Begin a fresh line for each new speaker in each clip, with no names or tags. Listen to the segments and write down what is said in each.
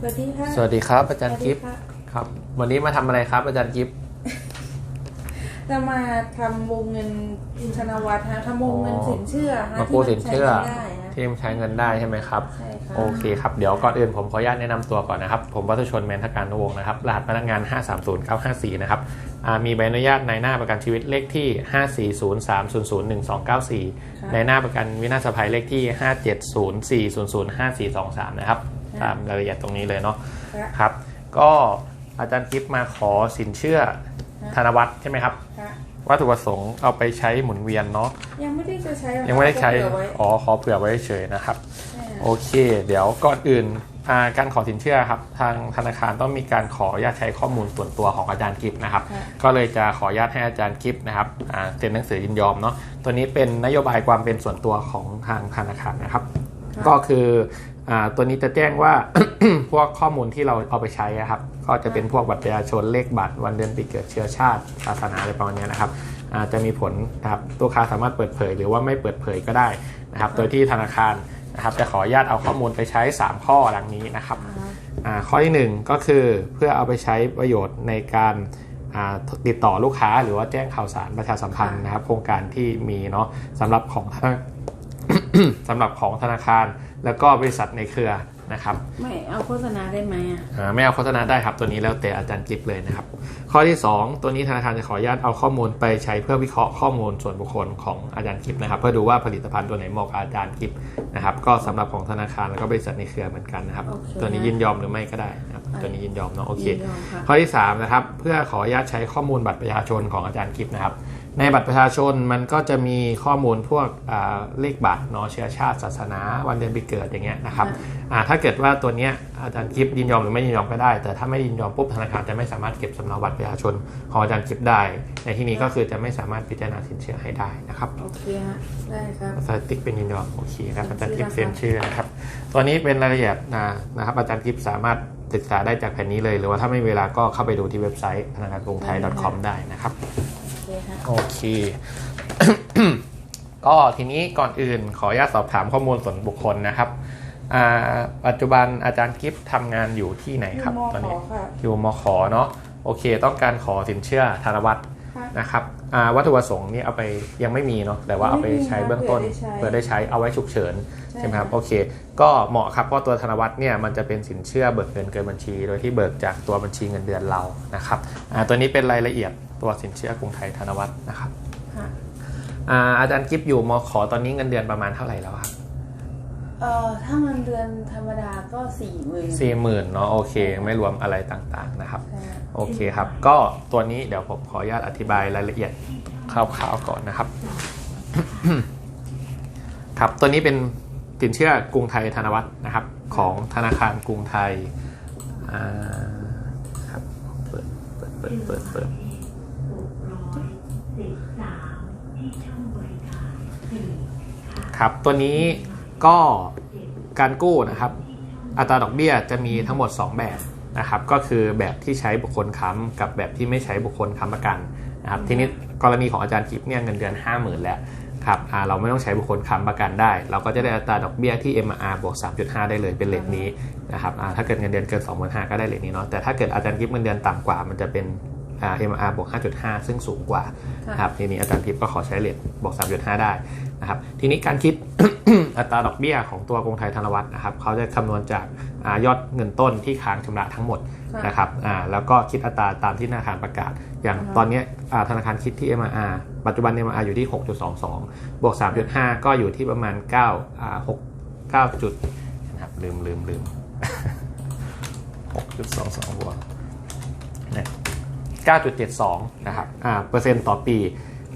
สวัสดีค่ะ
สวัสดีครับ อาจารย์กิฟ
สวัสดีค่ะ
ครับ วันนี้มาทำอะไรครับ อาจารย์กิฟ
จะมาทำวงเงินธนวัฒน์ฮะทำวงเงิน
อ๋อ
สินเชื่อฮะ
มากู้สินเชื่อ
ที่มันใช้ได้ฮะ
ที่ใช้เงินได้ใช่ไหมครับ
ใช่ค่ะ
โอเคครับ เดี๋ยวก่อนอื่นผมขออนุญาตแนะนำตัวก่อนนะครับ ผมวัฒชนแมนทการนวงศ์นะครับ รหัสพนักงาน 530954 นะครับอ่ามีใบอนุญาตในหน้าประกันชีวิตเลขที่ 5403001294 ในหน้าประกันวินาศภัยเลขที่ 5704005423 นะครับ ตามรายละเอียดตรงนี้เลยเนาะ
ค่ะ
ครับ ก็อาจารย์กิฟมาขอสินเชื่อธนวัฒน์ใช่ไหมครับ
ค่ะ
วัตถุประสงค์เอาไปใช้หมุนเวียนเนาะ
ยังไม่ได้จะใช้หรอก
ยังไม่ได้ใช้
เผื่อไว้
อ๋อขอเผื่อไว้เฉยๆนะครับ
ใช่
โอเค เดี๋ยวก่อนอื่นอ่าการขอสินเชื่อครับ ทางธนาคารต้องมีการขออนุญาตใช้ข้อมูลส่วนตัวของอาจารย์กิฟต์นะครับ
ค่ะ
ก็เลยจะขออนุญาตให้อาจารย์กิฟต์นะครับอ่าเซ็นหนังสือยินยอมเนาะตัวนี้เป็นนโยบายความเป็นส่วนตัวของทางธนาคารนะครับ
ค่ะ
ก็คืออ่า ตัวนี้จะแจ้งว่าพวกข้อมูลที่เราเอาไปใช้ครับ ก็จะเป็นพวกบัตรประชาชนเลขบัตรวันเดือนปีเกิดเชื้อชาติศาสนาอะไรประมาณนี้นะครับจะมีผลนะครับตัวค้าสามารถเปิดเผยหรือว่าไม่เปิดเผยก็ได้นะครับ โดยที่ธนาคารนะครับจะขออนุญาตเอาข้อมูลไปใช้ 3 ข้อดังนี้นะครับข้อที่ 1 ก็คือเพื่อเอาไปใช้ประโยชน์ในการติดต่อลูกค้าหรือว่าแจ้งข่าวสารประชาสัมพันธ์นะครับ โครงการที่มีเนาะสำหรับของ สำหรับของธนาคาร แล้วก็บริษัทในเครือนะครับ
ไม่เอาโฆษณาได้ไหมอะ
อ่าไม่เอาโฆษณาได้ครับ ตัวนี้แล้วแต่อาจารย์กิฟเลยนะครับ ข้อที่ 2 ตัวนี้ธนาคารจะขออนุญาตเอาข้อมูลไปใช้เพื่อวิเคราะห์ข้อมูลส่วนบุคคลของอาจารย์กิฟนะครับ เพื่อดูว่าผลิตภัณฑ์ตัวไหนเหมาะกับอาจารย์กิฟนะครับ ก็สำหรับของธนาคารแล้วก็บริษัทในเครือเหมือนกันนะครับ
โอเค
ตัวนี้ยินยอมหรือไม่ก็ได้นะครับ ตัวนี้ยินยอมเนาะโอเค
ยินยอมค่ะ
ข้อที่3นะครับ เพื่อขออนุญาตใช้ข้อมูลบัตรประชาชนของอาจารย์กิฟนะครับ ในบัตรประชาชนมันก็จะมีข้อมูลพวกอ่าเลขบัตรเนาะเชื้อชาติศาสนา วันเดือนปีเกิดอย่างเงี้ยนะครับอ่าถ้าเกิดว่าตัวเนี้ยอาจารย์กิฟยินยอมหรือไม่ยินยอมก็ได้ แต่ถ้าไม่ยินยอมปุ๊บธนาคารจะไม่สามารถเก็บสำเนาบัตรประชาชนของอาจารย์กิฟได้ ในที่นี้ก็คือจะไม่สามารถพิจารณาสินเชื่อให้ได้นะครับ
โอเคฮะได้ครับ
สถิติเป็นยินยอมโอเคครับอาจารย์กิฟ
เซ็
เซ็น
นชื่
ชื่
อ
อ
นะคะ
นะครับตัวนี้เป็นรายละเอียดนะนะครับอาจารย์กิฟสามารถศึกษาได้จากแผ่นนี้เลย หรือว่าถ้าไม่มีเวลาก็เข้าไปดูที่เว็บไซต์ธนาคารกรุงไทย .com ได้นะครับ
โอเคฮะ
โอเค ก็ทีนี้ก่อนอื่นขออนุญาตสอบถามข้อมูลส่วนบุคคลนะครับอ่าปัจจุบันอาจารย์กิฟต์ทำงานอยู่ที่ไหนครับ
อยู่ม
ตอน
ข
นี้
ค่ะ
อยู่มขเนาะโอเค ต้องการขอสินเชื่อธนวัฒน์
ค่ะ
นะครับอ่าวัตถุประสงค์นี่เอาไปยังไม่มีเนาะแต่ว่าเอาไปใช้เบื้องต้น
เผื่
เพื่อ
อได้
ได้
ใช้
ใช้เอาไว้ฉุกเฉิน
ใช่
ใช่ไหมครับโอเค ก็เหมาะครับเพราะตัวธนวัฒน์เนี่ยมันจะเป็นสินเชื่อเบิกเงินเกินบัญชี โดยที่เบิกจากตัวบัญชีเงินเดือนเรานะครับอ่าตัวนี้เป็นรายละเอียด ตัวสินเชื่อกรุงไทยธนวัฒน์นะครับ
ค่ะ
อ่าอาจารย์กิฟอยู่มขตอนนี้เงินเดือนประมาณเท่าไหร่แล้วครับ
เอ่อถ้าเงินเดือนธรรมดาก็สี่หมื่น
สี่หมื่นเนาะโอเค ไม่รวมอะไรต่างๆนะครับ
ใช่ฮะ
โอเคครับ ก็ตัวนี้เดี๋ยวผมขออนุญาตอธิบายรายละเอียดคร่าวๆก่อนนะครับ ครับตัวนี้เป็นสินเชื่อกรุงไทยธนวัฒน์นะครับ ของธนาคารกรุงไทยอ่าครับเปิดเปิดเปิดเปิดเปิด ครับตัวนี้ก็การกู้นะครับ อัตราดอกเบี้ยจะมีทั้งหมด 2 แบบนะครับก็คือแบบที่ใช้บุคคลค้ำกับแบบที่ไม่ใช้บุคคลค้ำประกันนะครับทีนี้กรณีของอาจารย์กิฟเนี่ยเงินเดือน 50,000 แล้วครับเราไม่ต้องใช้บุคคลค้ำประกันได้ เราก็จะได้อัตราดอกเบี้ยที่ MR บวก 3.5 ได้เลยเป็นเลทนี้นะครับถ้าเกิดเงินเดือนเกิน 25,000ก็ได้เลทนี้เนาะแต่ถ้าเกิดอาจารย์กิฟเงินเดือนต่ำกว่า มันจะเป็นอ่า MR บวก 5.5 ซึ่งสูงกว่า
ค
รับทีนี้อาจารย์ทิพย์ก็ขอใช้เลทบวก 3.5 ได้ นะครับทีนี้การคิดอัตราดอกเบี้ยของตัวกรุงไทยธนวัฒน์นะครับเขาจะคำนวณจากอายอดเงินต้นที่ค้างชำระทั้งหมด
ค่ะ
นะครับอ่าแล้วก็คิดอัตราตามที่ธนาคารประกาศ อย่าง
อ่าฮะ
ตอนเนี้ยอ่าธนาคารคิดที่ MR ปัจจุบัน MR อยู่ที่ 6.22 บวก 3.5 ก็อยู่ที่ประมาณ9อ่า6 9จุดนะครับลืมลืมลืม6.22บวกเนี่ย9.72 นะครับอ่าเปอร์เซ็นต์ต่อปี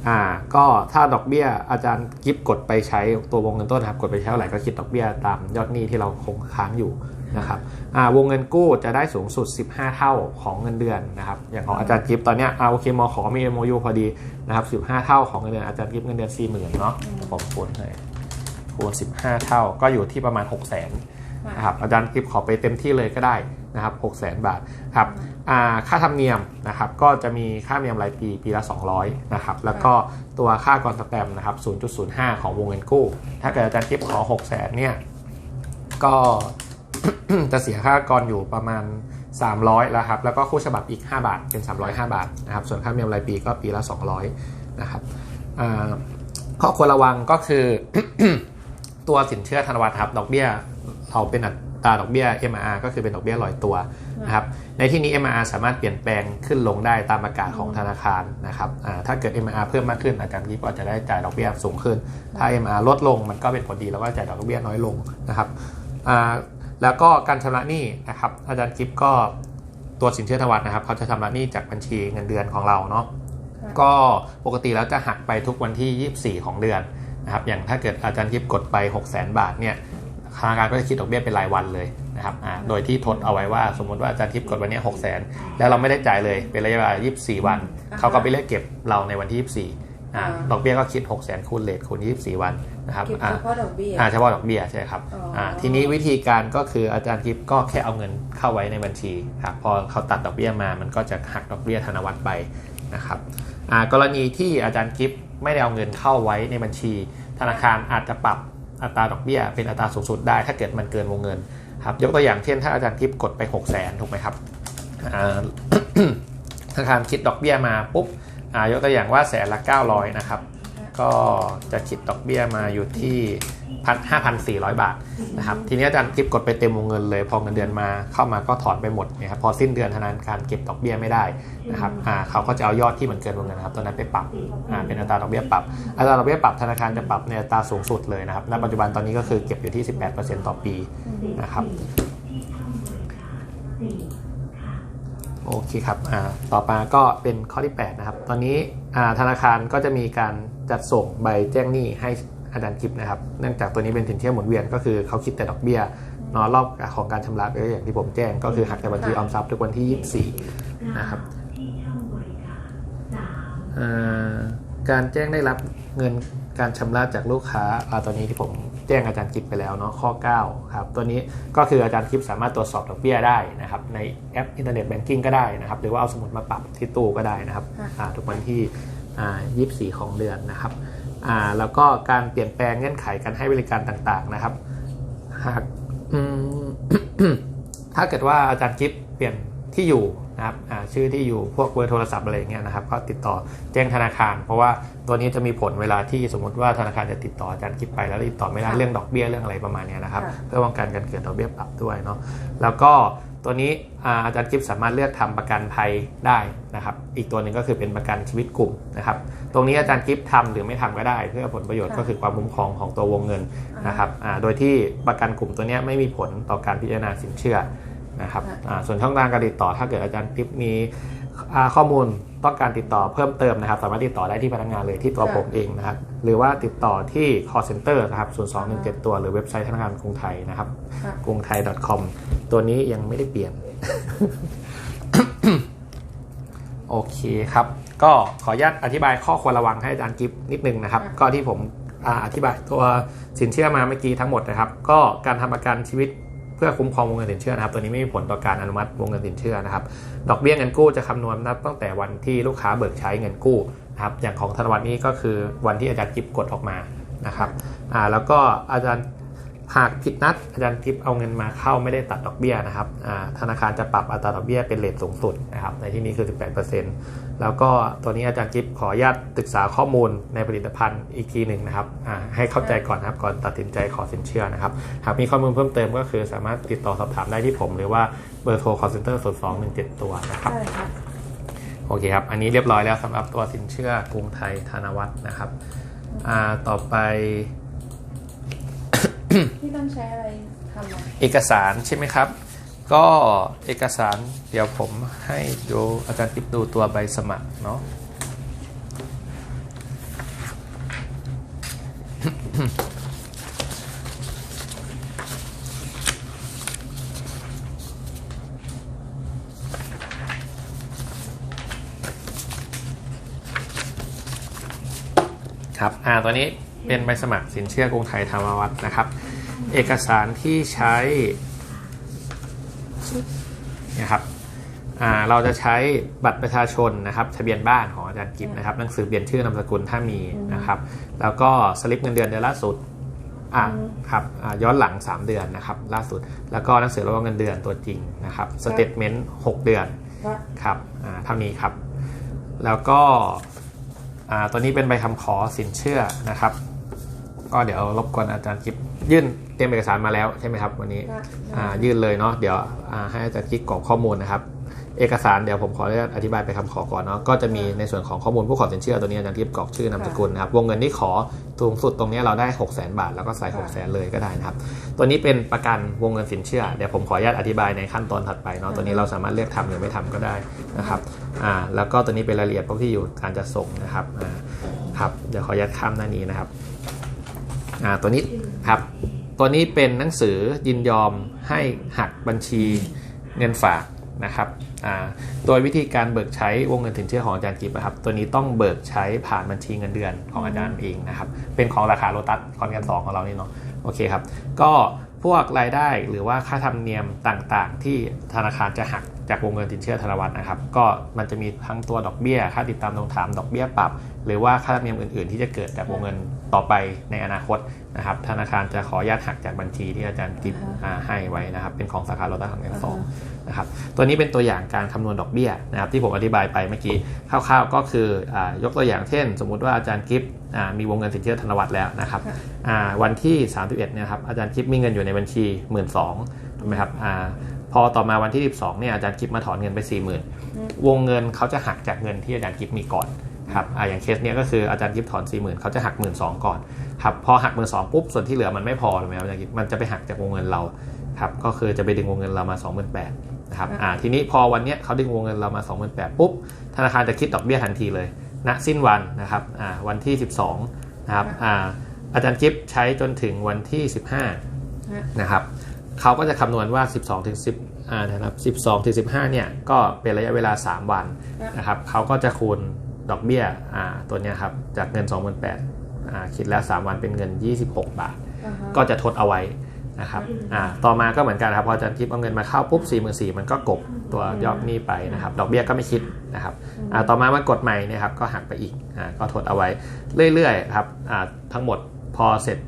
อ่าก็ถ้าดอกเบี้ยอาจารย์กิฟกดไปใช้ตัววงเงินต้นนะครับกดไปใช้เท่าไหร่ก็คิดดอกเบี้ยตามยอดหนี้ที่เราคงค้างอยู่นะครับอ่าวงเงินกู้จะได้สูงสุด 15 เท่าของเงินเดือนนะครับอย่างของอาจารย์กิฟตอนเนี้ยอ่าโอเคมขอมี MOU พอดีนะครับ15 เท่าของเงินเดือนอาจารย์กิฟเงินเดือน40,000เนาะผมคูณให้คูณ15 เท่าก็อยู่ที่ประมาณ 6 0 0 0 0 0 นะครับอาจารย์กิฟขอไปเต็มที่เลยก็ได้นะครับ6 0 0 0 0 0บาทครับอ่าค่าธรรมเนียมนะครับก็จะมีค่าธรรมเนียมรายปีปีละ 200นะครับแล้วก็ตัวค่ากรสแตมป์นะครับ 0.05 ของวงเงินกู้ ถ้าเกิดอาจารย์กิฟขอ6 0 0 0 0 0เนี่ยก็จะเสียค่ากรอยู่ประมาณ 300แล้วครับแล้วก็คู่ฉบับอีก 5 บาทเป็น 305 บาทนะครับส่วนค่าธรรมเนียมรายปีก็ปีละ 200นะครับอ่าข้อควรระวังก็คือตัวสินเชื่อธนวัตครับดอกเบี้ย เราเป็นอัตราดอกเบี้ย MR ก็คือเป็นดอกเบี้ยลอยตัวนะครับในที่นี้ MR สามารถเปลี่ยนแปลงขึ้นลงได้ตามประกาศของธนาคารนะครับอ่าถ้าเกิด MR เพิ่มมากขึ้นอาจารย์กิ๊บก็จะได้จ่ายดอกเบี้ยสูงขึ้น ถ้า MR ลดลงมันก็เป็นผลดีแล้วก็จ่ายดอกเบี้ยน้อยลงนะครับอ่าแล้วก็การชำระหนี้นะครับอาจารย์กิ๊บก็ตัวสินเชื่อธนวัตนะครับเขาจะชำระหนี้จากบัญชีเงินเดือนของเราเนาะ
ค่ะ
ก็ปกติแล้วจะหักไปทุกวันที่ 24 ของเดือนนะครับอย่างถ้าเกิดอาจารย์กิ๊บกดไป 6 0 0 0 0 0 บาทเนี่ย ธนาคารก็จะคิดดอกเบี้ยเป็นรายวันเลยนะครับอ่าโดยที่ทดเอาไว้ว่าสมมติว่าอาจารย์ทิพย์กดวันเนี้6 0 0 0 0 0แล้วเราไม่ได้จ่ายเลยเป็นระยะเวลา 24 วัน
อ่าฮะ
เขาก็ไปเรียกเก็บเราในวันที่ 24อ่า
อ่า
ดอกเบี้ยก็คิด 6 0 0 0 0คูณเลทคูณ 24 วันนะครับ
เก็บ
อ่า
เฉพาะดอกเบี้ย
อ่าเฉพาะดอกเบี้ยใช่ครับ
อ๋ออ่า
ทีนี้วิธีการก็คืออาจารย์ทิพย์ก็แค่เอาเงินเข้าไว้ในบัญชีครับพอเขาตัดดอกเบี้ยมา มันก็จะหักดอกเบี้ยธนวัตไปนะครับอ่ากรณีที่อาจารย์กิฟไม่ได้เอาเงินเข้าไว้ในบัญชี ธนาคารอาจจะปรับ อัตราดอกเบี้ยเป็นอัตราสูงสุดได้ ถ้าเกิดมันเกินวงเงินครับยกตัวอย่างเช่น ถ้าอาจารย์ทิพย์กดไป6 0 0 0 0นถูกไหมครับธนาคารคิดดอกเบี้ยมาปุ๊บยกตัวอย่างว่าแสนละ900นะครับ ก็จะคิดดอกเบี้ยมาอยู่ที่พันห้าพันสี่ร้อยบาทนะครับทีนี้อาจารย์กิฟกดไปเต็มวงเงินเลยพอเงินเดือนมาเข้ามาก็ถอนไปหมดนะครับพอสิ้นเดือนธนาคารเก็บดอกเบี้ยไม่ได้นะครับเขาก็จะเอายอดที่มันเกินวงเงินนะครับตัวนั้นไปปรับเป็นอัตราดอกเบี้ยปรับอัตราดอกเบี้ยปรับธนาคารจะปรับในอัตราสูงสุดเลยนะครับณปัจจุบันตอนนี้ก็คือเก็บอยู่ที่ 18%ต่อปีนะครับโอเคครับต่อมาก็เป็นข้อที่ 8 นะครับ ตอนนี้ธนาคารก็จะมีการ จัดส่งใบแจ้งหนี้ให้อาจารย์กิฟนะครับ เนื่องจากตัวนี้เป็นสินเชื่อหมุนเวียนก็คือเขาคิดแต่ดอกเบี้ยนอะรอบของการชำระก็อย่างที่ผมแจ้ง ก็คือหักจากบัญชีออมทรัพย์ทุกวันที่ 24 นะครับการแจ้งได้รับเงินการชำระจากลูกค้าอาตอนนี้ที่ผมแจ้งอาจารย์กิฟไปแล้วเนาะข้อ 9 ครับ ตัวนี้ก็คืออาจารย์กิฟสามารถตรวจสอบดอกเบี้ยได้นะครับ ในแอปอินเทอร์เน็ตแบงกิ้งก็ได้นะครับ หรือว่าเอาสมุดมาปรับที่ตู้ก็ได้นะครับทุกวันที่ อ่า24ของเดือนนะครับอ่าแล้วก็การเปลี่ยนแปลงเงื่อนไขการให้บริการต่างๆนะครับ หากอืมถ้าเกิดว่าอาจารย์กิฟเปลี่ยนที่อยู่นะครับอ่าชื่อที่อยู่พวกเบอร์โทรศัพท์อะไรอย่างเงี้ยนะครับก็ติดต่อแจ้งธนาคาร เพราะว่าตัวนี้จะมีผลเวลาที่สมมติว่าธนาคารจะติดต่ออาจารย์กิฟไปแล้วติดต่อไม่ได้
ค่ะ
เรื่องดอกเบี้ยเรื่องอะไรประมาณเนี้ยนะครับ
ค่ะ
เพื่อป้องกันการเกิดดอกเบี้ยปรับด้วยเนาะแล้วก็ ตัวนี้อาอาจารย์กิฟสามารถเลือกทำประกันภัยได้นะครับ อีกตัวหนึ่งก็คือเป็นประกันชีวิตกลุ่มนะครับ ตรงนี้อาจารย์กิฟทำหรือไม่ทำก็ได้ เพื่อผลประโยชน์
ค่ะ
ก็คือความคุ้มครองของตัววงเงิน
อ่าน
นะครับอ่าโดยที่ประกันกลุ่มตัวเนี้ยไม่มีผลต่อการพิจารณาสินเชื่อนะครับ
ค่ะ
อ่าส่วนช่องทางการติดต่อถ้าเกิดอาจารย์กิฟมีอ่าข้อมูล ต้องการติดต่อเพิ่มเติมนะครับ สามารถติดต่อได้ที่พนักงานเลยที่ตัวผมเองนะครับ หรือว่าติดต่อที่ call center นะครับ 0217ตัวหรือเว็บไซต์ธนาคารกรุงไทยนะครับ
ค่ะ
กรุงไทย .com ตัวนี้ยังไม่ได้เปลี่ยน โอเคครับ ก็ขออนุญาตอธิบายข้อควรระวังให้อาจารย์กิฟนิดนึงนะครับ
ค่ะ
ก็ที่ผมอาอธิบายตัวสินเชื่อมาเมื่อกี้ทั้งหมดนะครับ ก็การทำประกันชีวิตเพื่อคุ้มครองวงเงินสินเชื่อนะครับตัวนี้ไม่มีผลต่อการอนุมัติวงเงินสินเชื่อนะครับดอกเบี้ยเงินกู้จะคำนวณนับตั้งแต่วันที่ลูกค้าเบิกใช้เงินกู้นะครับอย่างของธนวัตรนี้ก็คือวันที่อาจารย์กิฟกดออกมานะครับอ่าแล้วก็อาจารย์ หากผิดนัดอาจารย์ทิพย์เอาเงินมาเข้าไม่ได้ตัดดอกเบี้ยนะครับธนาคารจะปรับอัตราดอกเบี้ยเป็นเลทสูงสุดนะครับในที่นี้คือ 18%แล้วก็ตัวนี้อาจารย์ทิพย์ขออนุญาตศึกษาข้อมูลในผลิตภัณฑ์อีกทีหนึ่งนะครับให้เข้าใจก่อนนะครับก่อนตัดสินใจขอสินเชื่อนะครับหากมีข้อมูลเพิ่มเติมก็คือสามารถติดต่อสอบถามได้ที่ผม หรือว่าเบอร์โทร call center 0217ตัวนะครับโอเคครับอันนี้เรียบร้อยแล้วสำหรับตัวสินเชื่อกรุงไทยธนวัฒน์นะครับต่อไป
องใช้อะไรทำ
เอกสารใช่ไหมครับ ก็เอกสารเดี๋ยวผมให้ดูอาจารย์ติ๊บดูตัวใบสมัครเนาะครับ อ่า ตัวนี้เป็นใบสมัครสินเชื่อกรุงไทยธรรมวัฒนะครับ เอกสารที่ใช้นะครับเราจะใช้บัตรประชาชนนะครับ ทะเบียนบ้านของอาจารย์กิฟนะครับหนังสือเปลี่ยนชื่อนามสกุลถ้ามีนะครับ แล้วก็สลิปเงินเดือนเดือนล่าสุดอ่า
อืม
ครับย้อนหลัง 3 เดือนนะครับ ล่าสุด แล้วก็หนังสือรับรองเงินเดือนตัวจริงนะครับสเตทเมนต์6เดือน
ค
รับอ่าเท่านี้ครับ แล้วก็ตัวนี้เป็นใบคำขอสินเชื่อนะครับ ก็เดี๋ยวรบกวนอาจารย์กิฟยื่นเตรียมเอกสารมาแล้วใช่ไหมครับ วันนี้
ค่ะ
อ่ายื่นเลยเนาะเดี๋ยวอ่าให้อาจารย์กิ๊กกรอกข้อมูลนะครับ เอกสารเดี๋ยวผมขออนุญาตอธิบายไปคำขอก่อนเนาะก็จะมีในส่วนของข้อมูลผู้ขอสินเชื่อตัวนี้อาจารย์กิ๊กกรอกชื่อนามสกุลนะครับวงเงินที่ขอสูงสุดตรงนี้เราได้ 6 0 0 0 0 0บาทแล้วก็ใส่6 0 0 0 0 0เลยก็ได้นะครับ ตัวนี้เป็นประกันวงเงินสินเชื่อเดี๋ยวผมขออนุญาตอธิบายในขั้นตอนถัดไปเนาะตัวนี้เราสามารถเลือกทำหรือไม่ทำก็ได้นะครับอ่าแล้วก็ตัวนี้เป็นรายละเอียดพวกที่อยู่การจะส่งนะครับอ่าครับเดี๋ยวขออนุญาตข้ามหน้านี้นะครับ อ่าตัวนี้ครับ ตัวนี้เป็นหนังสือยินยอมให้หักบัญชีเงินฝากนะครับอ่าโดยวิธีการเบิกใช้วงเงินสินเชื่อของอาจารย์กิฟนะครับ ตัวนี้ต้องเบิกใช้ผ่านบัญชีเงินเดือนของอาจารย์เองนะครับ เป็นของราคาโลตัสคอนแกนสองของเรานี่เนาะ โอเคครับ ก็พวกรายได้หรือว่าค่าธรรมเนียมต่างๆ ที่ธนาคารจะหักจากวงเงินสินเชื่อธนวัฒน์นะครับ ก็มันจะมีทั้งตัวดอกเบี้ย ค่าติดตามทวงถามดอกเบี้ยปรับ หรือว่าค่าธรรมเนียมอื่น ๆ ที่จะเกิดจากวงเงินต่อไปในอนาคตนะครับ ธนาคารจะขออนุญาตหักจากบัญชีที่อาจารย์กิฟอ่าให้ไว้นะครับ เป็นของสาขาโลตัสคอนแกนสองนะครับ ตัวนี้เป็นตัวอย่างการคำนวณดอกเบี้ยนะครับ ที่ผมอธิบายไปเมื่อกี้คร่าวๆก็คืออายกตัวอย่างเช่น สมมุติว่าอาจารย์กิฟต์อ่ามีวงเงินสินเชื่อธนวัฒน์แล้วนะครับอ่าวันที่ 31เนี่ยครับอาจารย์กิฟต์มีเงินอยู่ในบัญชี 1 2ื่นถูกไหมครับอาพอต่อมาวันที่ 12เนี่ยอาจารย์กิฟต์มาถอนเงินไป 4 0,000 วงเงินเขาจะหักจากเงินที่อาจารย์กิฟต์มีก่อน ครับอาอย่างเคสเนี้ยก็คืออาจารย์กิฟต์ถอน 4 0,000เขาจะหัก 1 2ื่นก่อนครับพอหัก 1 2ื่นปุ๊บส่วนที่เหลือมันไม่พอถูกไหมครับอาจารย์กิฟต์มันจะไปหักจากวงเงินเราครับก็คือจะไปดึงวงเงินเรามา 28,000นะครับอ่าทีนี้พอวันเนี้ยเขาดึงวงเงินเรามา 28,000ปุ๊บธนาคารจะคิดดอกเบี้ยทันทีเลยณสิ้นวันนะครับอ่าวันที่ 12นะครับอ่าอาจารย์กิฟใช้จนถึงวันที่ 15นะครับเขาก็จะคำนวณว่า 12ถึง10อ่านะครับ12ถึง15เนี่ยก็เป็นระยะเวลา 3 วันนะครับเขาก็จะคูณ ดอกเบี้ยอ่าตัวเนี้ยครับจากเงิน 28,000อ่าคิดแล้ว 3 วันเป็นเงิน 26 บาท
อ่าฮะ
ก็จะทดเอาไว้นะครับอ่าต่อมาก็เหมือนกันครับพออาจารย์ทิพย์เอาเงินมาเข้าปุ๊บ4 4 0 0 0มันก็กบตัวยอดหนี้ไปนะครับดอกเบี้ยก็ไม่คิดนะครับอ่าต่อมามากดใหม่เนี่ยครับก็หักไปอีกอ่าก็ทดเอาไว้เรื่อยๆครับอ่าทั้งหมดพอเสร็จ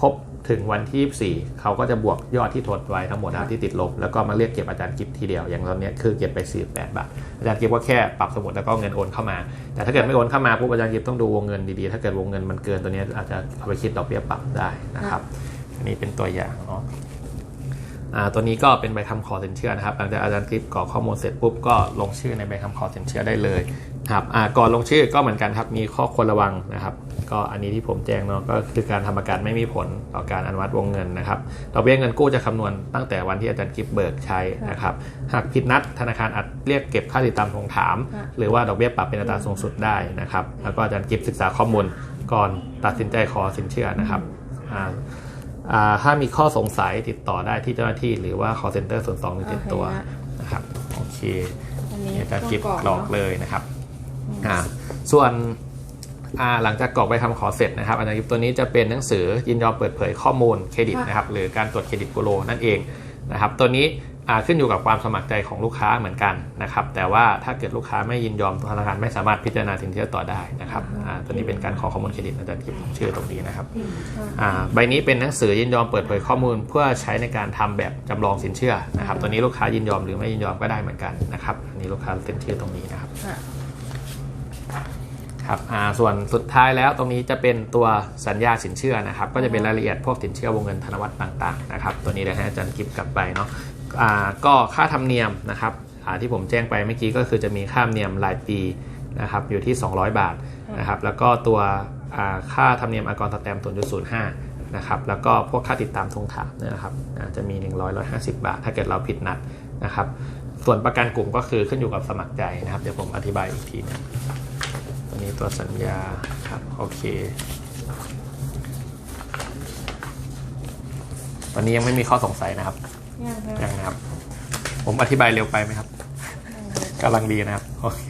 ครบ ถึงวันที่ 24 เขาก็จะบวกยอดที่ทดไว้ทั้งหมดนะที่ติดลบ แล้วก็มาเรียกเก็บอาจารย์กิฟทีเดียว อย่างตอนนี้คือเก็บไป 48 บาท อาจารย์กิฟก็แค่ปรับสมุดแล้วก็เงินโอนเข้ามา แต่ถ้าเกิดไม่โอนเข้ามาปุ๊บอาจารย์กิฟต้องดูวงเงินดีๆ ถ้าเกิดวงเงินมันเกินตัวนี้อาจจะเอาไปคิดดอกเบี้ยปรับได้นะครับอันนี้เป็นตัวอย่างเนาะอ่าตัวนี้ก็เป็นใบคำขอสินเชื่อนะครับ หลังจากอาจารย์คลิปกรอกข้อมูลเสร็จปุ๊บก็ลงชื่อในใบคำขอสินเชื่อได้เลย ครับอ่าก่อนลงชื่อก็เหมือนกันครับมีข้อควรระวังนะครับ ก็อันนี้ที่ผมแจ้งเนาะก็คือการทำประกันไม่มีผลต่อการอนุมัติวงเงินนะครับดอกเบี้ยเงินกู้จะคำนวณตั้งแต่วันที่อาจารย์กิฟเบิกใช้นะครับหากผิดนัดธนาคารอาจเรียกเก็บค่าติดตามทวงถาม หรือว่าดอกเบี้ยปรับเป็นอัตราสูงสุดได้นะครับแล้วก็อาจารย์กิฟศึกษาข้อมูลก่อนตัดสินใจขอสินเชื่อนะครับอ่าอ่าถ้ามีข้อสงสัยติดต่อได้ที่เจ้าหน้าที่หรือว่า call center ส่วนสองหรือติดตัว
โอเคฮะ
นะครับโอเค
อันนี้
เนี่ยจะ
ต้อง
เก็บ
กรอก
กรอก
เนาะ
เลยนะครับ อ่าส่วนอ่าหลังจากกรอกใบคำขอเสร็จนะครับอาจารย์กิฟตัวนี้จะเป็นหนังสือยินยอมเปิดเผยข้อมูลเครดิตนะครับหรือการตรวจเครดิตบูโรนั่นเองนะครับตัวนี้อ่าขึ้นอยู่กับความสมัครใจของลูกค้าเหมือนกันนะครับแต่ว่าถ้าเกิดลูกค้าไม่ยินยอมธนาคารไม่สามารถพิจารณาสินเชื่อต่อได้นะครับอ่าตัวนี้เป็นการขอข้อมูลเครดิตอาจารย์กิฟชื่อตรงนี้นะครับอ่าใบนี้เป็นหนังสือยินยอมเปิดเผยข้อมูล เพื่อใช้ในการทำแบบจำลองสินเชื่อนะครับตัวนี้ลูกค้ายินยอมหรือไม่ยินยอมก็ได้เหมือนกันนะครับอันนี้ลูกค้าเซ็นชื่อตรงนี้นะครับ
ค่ะ
ครับส่วนสุดท้ายแล้วตรงนี้จะเป็นตัวสัญญาสินเชื่อนะครับ ก็จะเป็นรายละเอียดพวกสินเชื่อวงเงินธนวัตรต่างๆนะครับ ตัวนี้เดี๋ยวให้อาจารย์กิฟกลับไปเนาะก็ค่าธรรมเนียมนะครับที่ผมแจ้งไปเมื่อกี้ก็คือจะมีค่าธรรมเนียมรายปีนะครับอยู่ที่ 200 บาทนะครับ แล้วก็ตัวค่าธรรมเนียมอากรสแตมป์0.05นะครับแล้วก็พวกค่าติดตามทงถามเนี่ยนะครับอ่าจะมี 100 150 บาท ถ้าเกิดเราผิดนัดนะครับส่วนประกันกลุ่มก็คือขึ้นอยู่กับสมัครใจนะครับ เดี๋ยวผมอธิบายอีกทีนึง นี้ตัวสัญญาครับโอเค ตอนนี้ยังไม่มีข้อสงสัยนะครับ
ยังค่ะ
ยังนะครับ ผมอธิบายเร็วไปไหมครับกำลังดีนะครับโอเค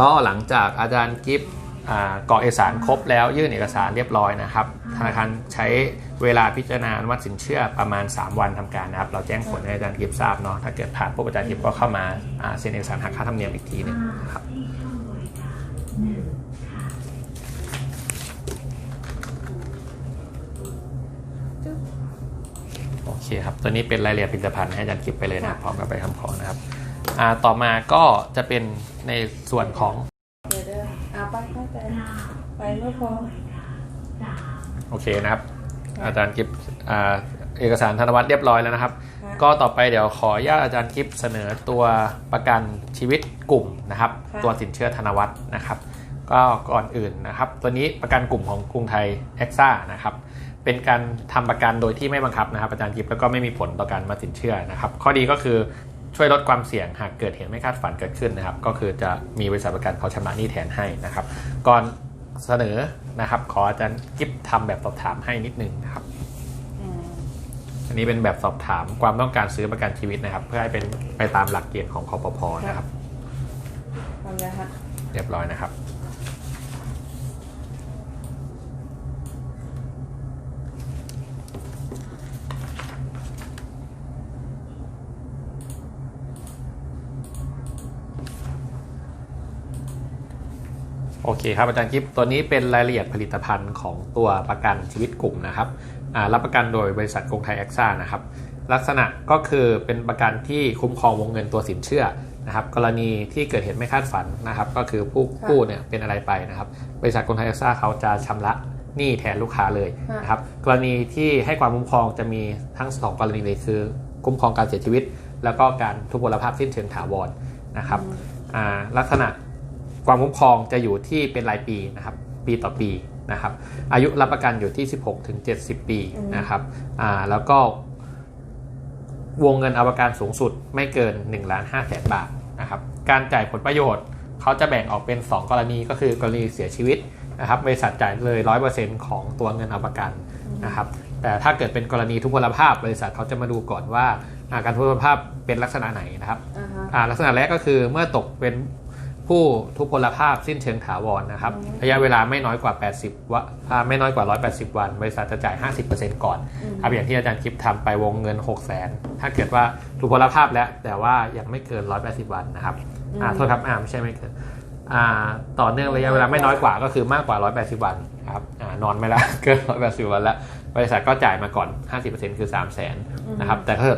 ก็หลังจากอาจารย์กิฟต์อ่ากรอกเอกสารครบแล้วยื่นเอกสารเรียบร้อยนะครับธนาคารใช้ เวลาพิจารณาวัดสินเชื่อประมาณ 3 วันทำการนะครับเราแจ้งผลให้อาจารย์กิฟทราบเนาะถ้าเกิดผ่านพวกอาจารย์กิฟก็เข้ามาเซ็นเอกสารหักค่าธรรมเนียมอีกทีนึงครับโอเคครับตัวนี้เป็นรายละเอียดผลิตภัณฑ์ให้อาจารย์กิฟไปเลยนะพร้อมกับไปคำขอนะครับต่อมาก็จะเป็นในส่วนของ
ไปไม่พอ
โอเคนะครับ อาจารย์กิฟอ่าเอกสารธนวัตรเรียบร้อยแล้วนะครับ
ค่ะ
ก็ต่อไปเดี๋ยวขออนุญาตอาจารย์กิฟเสนอตัวประกันชีวิตกลุ่มนะครับ
ค่ะ
ตัวสินเชื่อธนวัตรนะครับ ก็ก่อนอื่นนะครับ ตัวนี้ประกันกลุ่มของกรุงไทยเอ็กซ่านะครับเป็นการทำประกันโดยที่ไม่บังคับนะครับอาจารย์กิฟแล้วก็ไม่มีผลต่อการมาสินเชื่อนะครับ ข้อดีก็คือช่วยลดความเสี่ยงหากเกิดเหตุไม่คาดฝันเกิดขึ้นนะครับ ก็คือจะมีบริษัทประกันเขาชำระหนี้แทนให้นะครับ ก่อน เสนอนะครับ ขออาจารย์กิฟทำแบบสอบถามให้นิดนึงนะครับ
อืม
อันนี้เป็นแบบสอบถามความต้องการซื้อประกันชีวิตนะครับ เพื่อให้เป็นไปตามหลักเกณฑ์ของคอปพนะครับ
ทำแล้วฮะ
เรียบร้อยนะครับ เคครับอาจารย์กิฟตัวนี้เป็นรายละเอียดผลิตภัณฑ์ของตัวประกันชีวิตกลุ่มนะครับอ่ารับประกันโดยบริษัทกรุงไทยแอคซ่านะครับลักษณะก็คือเป็นประกันที่คุ้มครองวงเงินตัวสินเชื่อนะครับกรณีที่เกิดเหตุไม่คาดฝันนะครับก็คือผู้กู้เนี่ยเป็นอะไรไปนะครับบริษัทกรุงไทยแอคซ่าเขาจะชำระหนี้แทนลูกค้าเลยนะครับกรณีที่ให้ความคุ้มครองจะมีทั้งสองกรณีเลยคือ คุ้มครองการเสียชีวิต แล้วก็การทุพพลภาพสิ้นเชิงถาวรนะครับอ่าลักษณะ ความคุ้มครองจะอยู่ที่เป็นรายปีนะครับปีต่อปีนะครับอายุรับประกันอยู่ที่ 16ถึง70 ปีนะครับอ่าแล้วก็วงเงินเอาประกันสูงสุดไม่เกิน1ล้าน5แสนบาทนะครับการจ่ายผลประโยชน์ เขาจะแบ่งออกเป็น 2 กรณีก็คือกรณีเสียชีวิตนะครับบริษัทจ่ายเลย 100%ของตัวเงินเอาประกันนะครับแต่ถ้าเกิดเป็นกรณีทุพพลภาพบริษัทเขาจะมาดูก่อนว่าอ่าการทุพพลภาพเป็นลักษณะไหนนะครับ
อ่าฮะ
อ่าลักษณะแรกก็คือเมื่อตกเป็น ผู้ทุพพลภาพสิ้นเชิงถาวรนะครับ
อืม
ระยะเวลาไม่น้อยกว่า 80วะอ่าไม่น้อยกว่า 180 วัน บริษัทจะจ่าย 50%ก่อนครับอย่างที่อาจารย์คลิปทำไปวงเงิน6 0 0 0 0 0ถ้าเกิดว่าทุพพลภาพแล้วแต่ว่ายังไม่เกิน 180 วันนะครับอ่าโทษครับอ่าไม่ใช่ไม่เกินอ่าต่อเนื่องระยะเวลาไม่น้อยกว่าก็คือมากกว่า 180 วันครับอ่านอนไม่ละเกิน 180 วันแล้วบริษัทก็จ่ายมาก่อน 50%คือ 3 0 0 0 0นนะครับแต่ถ้า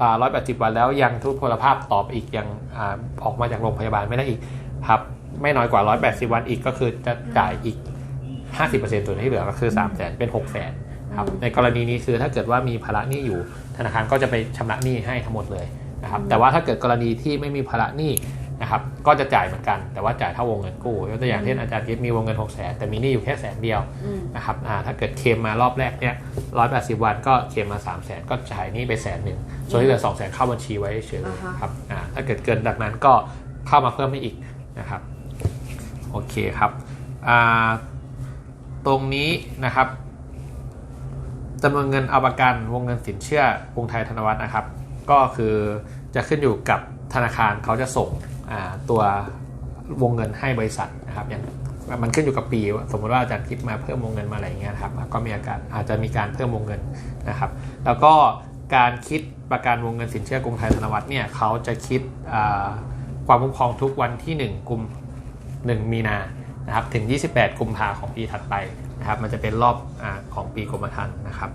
เกิดว่าอ่า180วันแล้วยังทุพพลภาพตอบอีกยังอออกมาจากโรงพยาบาลไม่ได้อีกครับไม่น้อยกว่า180วันอีกก็คือจะจ่ายอีก50%ส่วนที่เหลือก็คือ3 0 0 0 0 0เป็น6 0 0 0 0ครับในกรณีนี้คือถ้าเกิดว่ามีภาระหนี้อยู่ธนาคารก็จะไปชำระหนี้ให้ทั้งหมดเลยนะครับแต่ว่าถ้าเกิดกรณีที่ไม่มีภาระหนี้ นะครับก็จะจ่ายเหมือนกันแต่ว่าจ่ายเท่าวงเงินกู้ยกตัวอย่างเช่นอาจารย์คิดมีวงเงิน6 0 0 0 0 0แต่มีหนี้อยู่แค่แสนเดียว
อืม
นะครับอ่าถ้าเกิดเคลมมารอบแรกเนี่ย180วันก็เคลมมา 3 0 0 0 0 0ก็จ่ายหนี้ไปแสนหนึ่งส่วนที่เหลือ2 0 0 0 0 0เข้าบัญชีไว้เฉยๆ
อ่าฮะ
ครับอ่าถ้าเกิดเกินจากนั้นก็เข้ามาเพิ่มให้อีกนะครับโอเคครับอ่าตรงนี้นะครับจำนวนเงินเอาประกันวงเงินสินเชื่อกรุงไทยธนวัฒน์นะครับ ก็คือจะขึ้นอยู่กับธนาคารเขาจะส่งอ่า ตัววงเงินให้บริษัทนะครับอย่างมันขึ้นอยู่กับปี สมมติว่าอาจารย์คิดมาเพิ่มวงเงินมาอะไรเงี้ยนะครับก็มีอาการอาจจะมีการเพิ่มวงเงินนะครับ แล้วก็การคิดประกันวงเงินสินเชื่อกรุงไทยธนวัฒน์เนี่ยเขาจะคิดความคุ้มครองทุกวันที่ 1 กุม 1 มีนานะครับถึง 28 กุมภาของปีถัดไปนะครับมันจะเป็นรอบอของปีกรมธรรม์นะครับ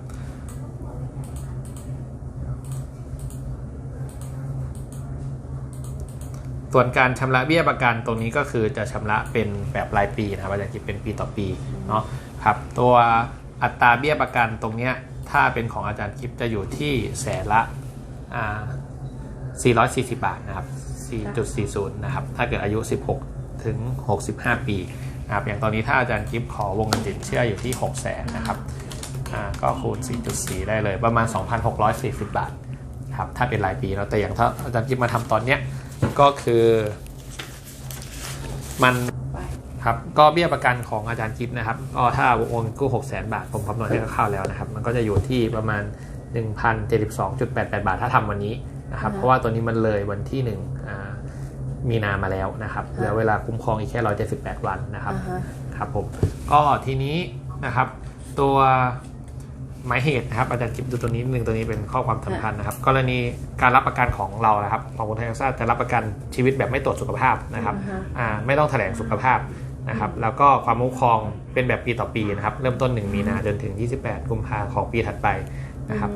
ส่วนการชำระเบี้ยประกันตรงนี้ก็คือจะชำระเป็นแบบรายปีนะครับอาจารย์คิดเป็นปีต่อปีเนาะครับตัวอัตราเบี้ยประกันตรงเนี้ยถ้าเป็นของอาจารย์คิปจะอยู่ที่แสนละอ่า440 บาทนะครับ4.40นะครับถ้าเกิดอายุ 16 ถึง 65 ปีนะครับอย่างตอนนี้ถ้าอาจารย์คิปขอวงเงินสินเชื่ออยู่ที่ 6 0 0 0 0นะครับอ่าก็คูณ 4.4 ได้เลยประมาณ 2,640 บาทครับถ้าเป็นรายปีเนาะแต่อย่างถ้าอาจารย์คิปมาทำตอนเนี้ย ก็คือมัน
ไป
ครับก็เบี้ยประกันของอาจารย์คิดนะครับก็ถ้าวงเงินกู้6 0 0 0 0 0บาทผมคำนวณให้คร่าวๆแล้วนะครับ มันก็จะอยู่ที่ประมาณ 1,072.88 บาทถ้าทำวันนี้นะครับ เพราะว่าตัวนี้มันเลยวันที่1อ่ามีนามาแล้วนะครับเหลือเวลาคุ้มครองอีกแค่ 178 วันนะครับ
อ่าฮะ
ครับผมก็ทีนี้นะครับ ตัว หมายเหตุนะครับอาจารย์คิดดูตัวนี้นิดนึงตัวนี้เป็นข้อความสำคัญนะครับ กรณีการรับประกันของเรานะครับของคนไทยซ่าจะรับประกันชีวิตแบบไม่ตรวจสุขภาพนะครับ
อ่าฮะ
อ่าไม่ต้องแถลงสุขภาพนะครับแล้วก็ความคุ้มครองเป็นแบบปีต่อปีนะครับเริ่มต้น 1 มีนาจนถึง 28 กุมภาของปีถัดไปนะครับ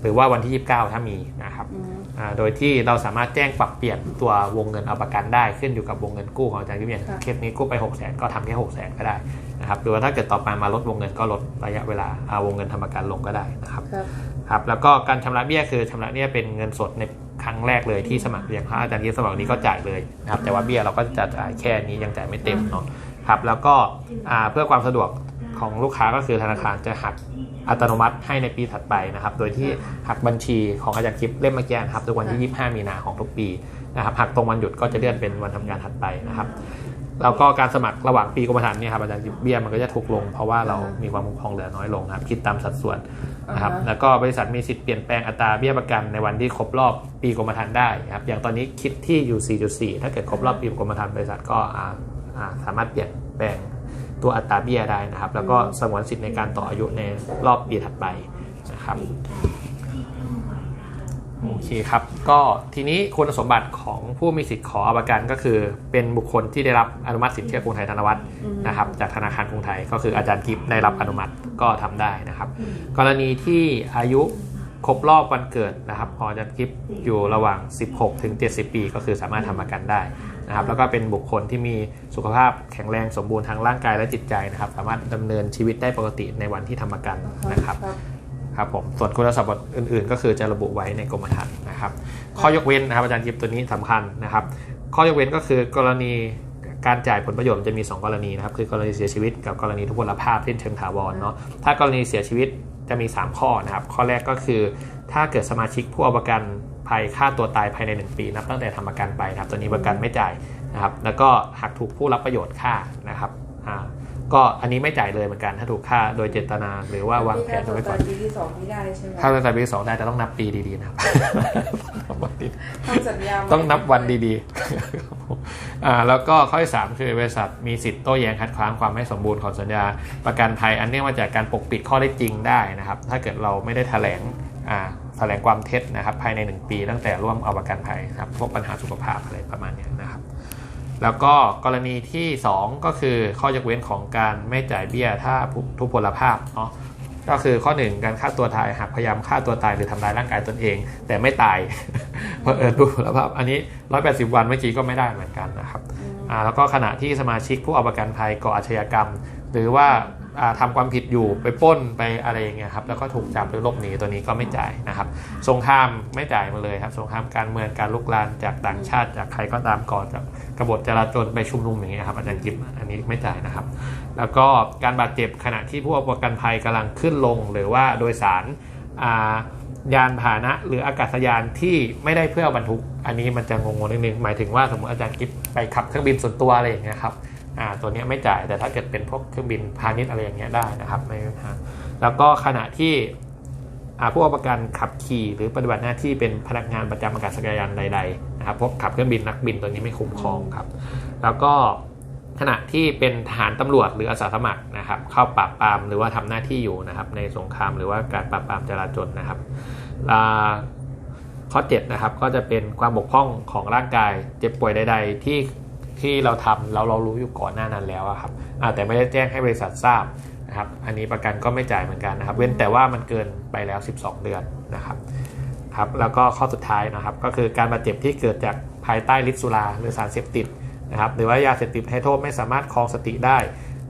หรือว่าวันที่ 29 ถ้ามีนะครับ
อืม
อ่าโดยที่เราสามารถแจ้งปรับเปลี่ยนตัววงเงินเอาประกันได้ขึ้นอยู่กับวงเงินกู้ของอาจารย์ที่อย่าง
ค่ะ
เคสนี้กู้ไป 6 0 0 0 0 0 ก็ทำแค่ 6 0 0 0 0 0 ก็ได้ นะครับหรือว่าถ้าเกิดต่อไปมาลดวงเงินก็ลดระยะเวลาเอาวงเงินทำประกันลงก็ได้นะครับ
ครับ
ครับแล้วก็การชำระเบี้ยคือชำระเบี้ยเป็นเงินสดในครั้งแรกเลยที่สมัครอย่างพระอาจารย์ที่สมัครนี้ก็จ่ายเลยนะครับแต่ว่าเบี้ยเราก็จะจ่ายแค่นี้ยังจ่ายไม่เต็มเนาะครับแล้วก็อ่าเพื่อความสะดวกของลูกค้าก็คือธนาคารจะหักอัตโนมัติให้ในปีถัดไปนะครับ โดยที่หักบัญชีของอาจารย์กิฟเล่มเมื่อกี้นะครับทุกวันที่ 25 มีนาของทุกปีนะครับหักตรงวันหยุดก็จะเลื่อนเป็นวันทำงานถัดไปนะครับ แล้วก็การสมัครระหว่างปีกรมธรรม์เนี่ยครับอาจารย์เบี้ยมันก็จะถูกลง เพราะว่าเรามีความคุ้มครองเหลือน้อยลงนะครับคิดตามสัดส่วนนะครับ
อ่าฮะ
แล้วก็บริษัทมีสิทธิ์เปลี่ยนแปลงอัตราเบี้ยประกันในวันที่ครบรอบปีกรมธรรม์ได้นะครับอย่างตอนนี้คิดที่อยู่ 4.4 ถ้าเกิดครบรอบปีกรมธรรม์บริษัทก็อ่าอ่าสามารถเปลี่ยนแปลงตัวอัตราเบี้ยได้นะครับ แล้วก็สงวนสิทธิ์ในการต่ออายุในรอบปีถัดไปนะครับ โอเคครับ ก็ทีนี้คุณสมบัติของผู้มีสิทธิ์ขอเอาประกันก็คือ เป็นบุคคลที่ได้รับอนุมัติสินเชื่อกรุงไทยธนวัฒน์นะครับจากธนาคารกรุงไทยก็คืออาจารย์กิฟต์ได้รับอนุมัติก็ทำได้นะครับ กรณีที่อายุครบรอบวันเกิดนะครับของอาจารย์กิฟต์อยู่ระหว่าง 16 ถึง 70 ปี ก็คือสามารถทำประกันได้นะครับ แล้วก็เป็นบุคคลที่มีสุขภาพแข็งแรงสมบูรณ์ทางร่างกายและจิตใจนะครับ สามารถดำเนินชีวิตได้ปกติในวันที่ทำประกันนะครับ ครับผมส่วนคุณสมบัติอื่นๆ ก็คือจะระบุไว้ในกรมธรรม์นะครับข้อยกเว้นนะครับอาจารย์ยิบตัวนี้สำคัญนะครับ ข้อยกเว้นก็คือกรณีการจ่ายผลประโยชน์จะมี 2 กรณีนะครับคือกรณีเสียชีวิตกับกรณีทุพพลภาพที่เชิงถาวรเนาะถ้ากรณีเสียชีวิตจะมี 3 ข้อนะครับ ข้อแรกก็คือ ถ้าเกิดสมาชิกผู้เอาประกันภัยฆ่าตัวตายภายใน 1 ปีนับตั้งแต่ทำประกันไปนะครับตัวนี้ประกันไม่จ่ายนะครับแล้วก็หากถูกผู้รับประโยชน์ฆ่านะครับ ก็อันนี้ไม่จ่ายเลยเหมือนกันถ้าถูกฆ่าโดยเจตนาหรือว่าวางแผนเอาไว้ก่อน
ปีที่สองไม่ได้ใช่ไหม
ถ้าเป็นสายปีสองได้แต่ต้องนับปีดีๆนะครับ
ทำสัญญา
ต้องนับวันดีๆอ่าแล้วก็ข้อที่สามคือบริษัทมีสิทธิ์โต้แย้งคัดค้านความไม่สมบูรณ์ของสัญญาประกันภัยอันเนื่องมาจากการปกปิดข้อได้จริงได้นะครับ ถ้าเกิดเราไม่ได้แถลงอ่าแถลงความเท็จนะครับ ภายใน 1 ปีตั้งแต่ร่วมเอาประกันภัยนะครับพวกปัญหาสุขภาพอะไรประมาณเนี้ยนะครับ แล้วก็กรณีที่ 2 ก็คือข้อยกเว้นของการไม่จ่ายเบี้ยถ้าทุพพลภาพเนาะก็คือข้อ 1 การฆ่าตัวตายหากพยายามฆ่าตัวตายหรือทำร้ายร่างกายตนเอง แต่ไม่ตายเพราะเออทุพพลภาพ อันนี้ 180 วันเมื่อกี้ก็ไม่ได้เหมือนกันนะครับอ่าแล้วก็ขณะที่สมาชิกผู้เอาประกันภัยก่ออาชญากรรม หรือว่าอ่าทำความผิดอยู่ไปปล้นไปอะไรอย่างเงี้ยครับแล้วก็ถูกจับหรือหลบหนีตัวนี้ก็ไม่จ่ายนะครับสงครามไม่จ่ายมาเลยครับสงครามการเมืองการลุกลานจากต่างชาติจากใครก็ตามก่อนจาก กบฏจราจรไปชุมนุมอย่างเงี้ยครับอาจารย์กิฟอันนี้ไม่จ่ายนะครับ แล้วก็การบาดเจ็บขณะที่ผู้ประกันภัยกำลังขึ้นลง หรือว่าโดยสารยานพาหนะ หรืออากาศยานที่ไม่ได้เพื่อบรรทุก อันนี้มันจะงงๆนิดนึงหมายถึงว่าสมมติอาจารย์กิฟไปขับเครื่องบินส่วนตัวอะไรอย่างเงี้ยครับตัวนี้ไม่จ่ายแต่ถ้าเกิดเป็นพวกเครื่องบินพาณิชย์อะไรอย่างเงี้ยได้นะครับไม่มีปัญหาแล้วก็ขณะที่ ผู้เอาประกันขับขี่หรือปฏิบัติหน้าที่เป็นพนักงานประจำอากาศยานใดๆนะครับพวกขับเครื่องบินนักบินตัวนี้ไม่คุ้มครองครับ แล้วก็ขณะที่เป็นทหารตำรวจหรืออาสาสมัครนะครับเข้าปราบปรามหรือว่าทำหน้าที่อยู่นะครับในสงครามหรือว่าการปราบปรามจราจรนะครับอ่าข้อ7นะครับก็จะเป็นความบกพร่องของร่างกายเจ็บป่วยใด ๆ ที่ที่เราทำเราเรารู้อยู่ก่อนหน้านั้นแล้วครับอ่าแต่ไม่ได้แจ้งให้บริษัททราบ นะครับ อันนี้ประกันก็ไม่จ่ายเหมือนกันนะครับ เว้นแต่ว่ามันเกินไปแล้ว 12 เดือนนะครับครับ แล้วก็ข้อสุดท้ายนะครับ ก็คือการบาดเจ็บที่เกิดจากภายใต้ฤทธิ์สุราหรือสารเสพติดนะครับ หรือว่ายาเสพติดให้โทษไม่สามารถครองสติได้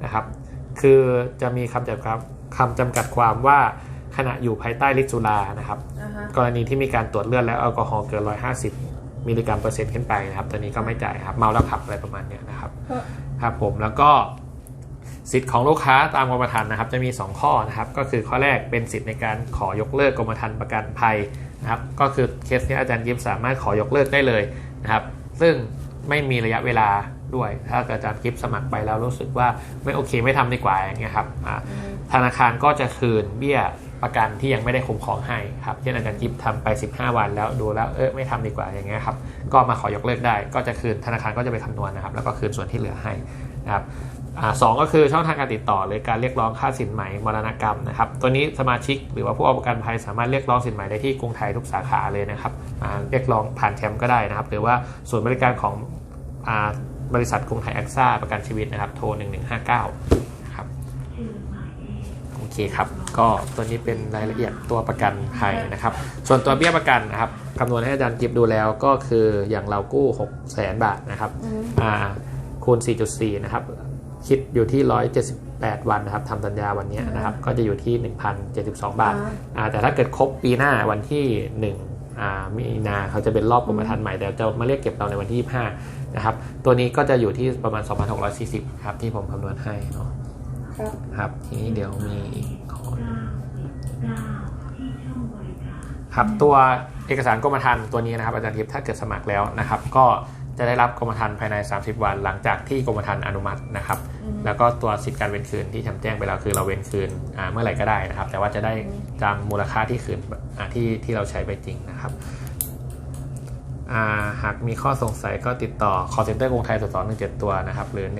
นะครับ คือจะมีคำจำกัดคำจำกัดความว่าขณะอยู่ภายใต้ฤทธิ์สุรานะครับ
อ่าฮะ
กรณีที่มีการตรวจเลือดและแอลกอฮอล์เกิน 150 มิลลิกรัมเปอร์เซ็นต์ขึ้นไปนะครับ ตัวนี้ก็ไม่จ่ายครับ เมาแล้วขับอะไรประมาณเนี้ยนะครับ
ก็
ครับผม แล้วก็ สิทธิ์ของลูกค้าตามกรมธรรม์นะครับจะมี 2 ข้อนะครับก็คือข้อแรกเป็นสิทธิ์ในการขอยกเลิกกรมธรรม์ประกันภัยนะครับก็คือเคสนี้อาจารย์ยิมสามารถขอยกเลิกได้เลยนะครับซึ่งไม่มีระยะเวลาด้วย ถ้าอาจารย์กิฟสมัครไปแล้วรู้สึกว่าไม่โอเคไม่ทำดีกว่าอย่างเงี้ยครับธนาคารก็จะคืนเบี้ยประกันที่ยังไม่ได้คุ้มครองให้ครับเช่นอาจารย์กิฟทำไป 15 วันแล้วดูแล้วเออไม่ทำดีกว่าอย่างเงี้ยครับก็มาขอยกเลิกได้ก็จะคืนธนาคารก็จะไปคำนวณนะครับ แล้วก็คืนส่วนที่เหลือให้นะครับ สองก็คือช่องทางการติดต่อหรือการเรียกร้องค่าสินไหมมรณกรรมนะครับ ตัวนี้สมาชิกหรือว่าผู้เอาประกันภัยสามารถเรียกร้องสินไหมได้ที่กรุงไทยทุกสาขาเลยนะครับอ่าเรียกร้องผ่านแชมป์ก็ได้นะครับ หรือว่าส่วนย์บริการของอ่าบริษัทกรุงไทยแอคซ่าประกันชีวิตนะครับ โทร 1159ครับโอเคครับ ก็ตัวนี้เป็นรายละเอียดตัวประกันภัยนะครับ ส่วนตัวเบี้ยประกันนะครับคำนวณให้อาจารย์กิฟดูแล้วก็คืออย่างเรากู้ 6 0 0 0 0 0 บาทนะครับ
อืม
อ่าคูณ 4.4 นะครับ คิดอยู่ที่ 178 วันนะครับทำสัญญาวันนี้นะครับก็จะอยู่ที่ 1,072 บาทอ่าแต่ถ้าเกิดครบปีหน้าวันที่1อ่ามีนาเขาจะเป็นรอบกรมธรรม์ใหม่แต่จะมาเรียกเก็บเราในวันที่ 25 นะครับ ตัวนี้ก็จะอยู่ที่ประมาณ 2,640 ครับ ที่ผมคำนวณให้เนาะ
ครับ
ครับทีนี้เดี๋ยวมีอีกขอครับตัวเอกสารกรมธรรม์ตัวนี้นะครับอาจารย์ทิพย์ถ้าเกิดสมัครแล้วนะครับ ก็ จะได้รับกรมธรรม์ภายใน 30 วัน หลังจากที่กรมธรรม์อนุมัตินะครับ แล้วก็ตัวสิทธิการเว้นคืนที่ทำแจ้งไปแล้วคือเราเว้นคืนอ่าเมื่อไหร่ก็ได้นะครับ แต่ว่าจะได้จำมูลค่าที่คืนอ่าที่ที่เราใช้ไปจริงนะครับอ่าหากมีข้อสงสัยก็ติดต่อ call center กรุงไทยสองหนึ่งเจ็ดตัวนะครับ หรือ1159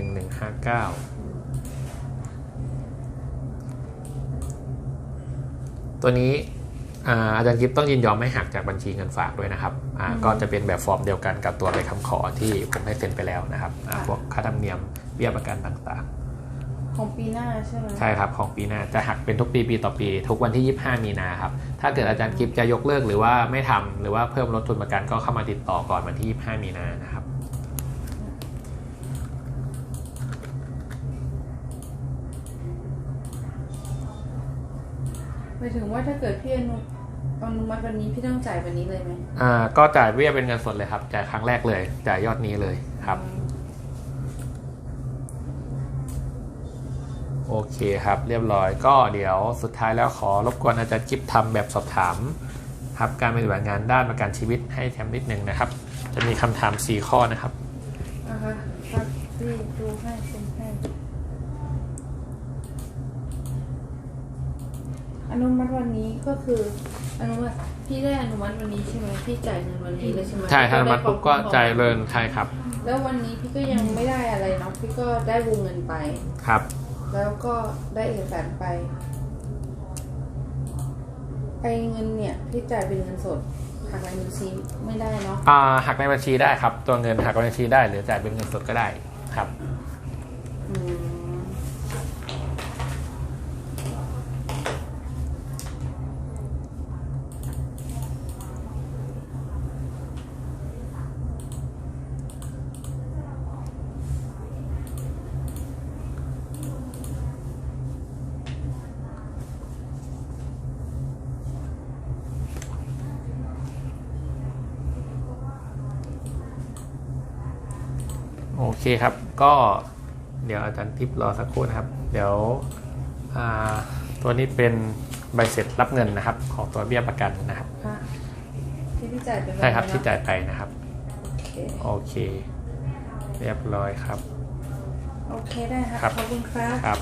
ตัวนี้อ่า อาจารย์กิฟต้องยินยอมไม่หักจากบัญชีเงินฝากด้วยนะครับอ่าก็จะเป็นแบบฟอร์มเดียวกันกับตัวใบคำขอที่ผมให้เซ็นไปแล้วนะครับอ่าพวกค่าธรรมเนียมเบี้ยประกันต่าง
ของปีหน้าใช่ไหม
ๆใช่ครับของปีหน้าจะหักเป็นทุกปีปีต่อปี ทุกวันที่ 25 มีนาครับถ้าเกิดอาจารย์กิฟจะยกเลิกหรือว่าไม่ทำหรือว่าเพิ่มลดทุนประกันก็เข้ามาติดต่อก่อนวันที่ 25 มีนานะครับ
หมายถึงว่าถ้าเกิดพี่อนุ อนุมัติวันนี้พี่ต้องจ่ายวันนี้เลยไหม
อ่า ก็จ่ายเบี้ยเป็นเงินสดเลยครับ จ่ายครั้งแรกเลย จ่ายยอดนี้เลยครับ โอเคครับ เรียบร้อย ก็เดี๋ยวสุดท้ายแล้วขอรบกวนอาจารย์กิฟทำแบบสอบถามครับการปฏิบัติงานด้านประกันชีวิตให้แชมป์นิดนึงนะครับ จะมีคำถาม 4 ข้อนะครับ
อะคะครับพี่ดูให้เป็นให้อนุมัติวันนี้ก็คือ อนุมัติพี่ได้อนุมัติวันนี้ใช่ไหมพี่จ่ายเงินวันนี้เลยใช่ไหม
ใช่ถ้าอนุมัติปุ๊บก็จ่ายเลย
ย
ใช่ครับ
แล้ววันนี้พี่ก็ยังไม่ได้อะไรเนาะพี่ก็ได้วงเงินไป
ครับ
แล้วก็ได้เอกสารไปไอ้เงินเนี่ยพี่จ่ายเป็นเงินสดหักรายบัญชีไม่ได้เนาะ
อ่าหักในบัญชีได้ครับ ตัวเงินหักในบัญชีได้หรือจ่ายเป็นเงินสดก็ได้ครับ
อืม
โอ เคครับ ก็เดี๋ยวอาจารย์ทิพย์รอสักครู่นะครับ เดี๋ยวอ่าตัวนี้เป็นใบเสร็จรับเงินนะครับ ของตัวเบี้ยประกันนะครับ
ค่ะที่พี่จ่ายเป็นวัน
ใช่ครับ
นี้
ที่
เนาะ
จ่ายไปนะครับ
โอเค
โอเค เรียบร้อยครับ
โอเคได้ครับ
ครับ
ขอบคุณครับ
ครับ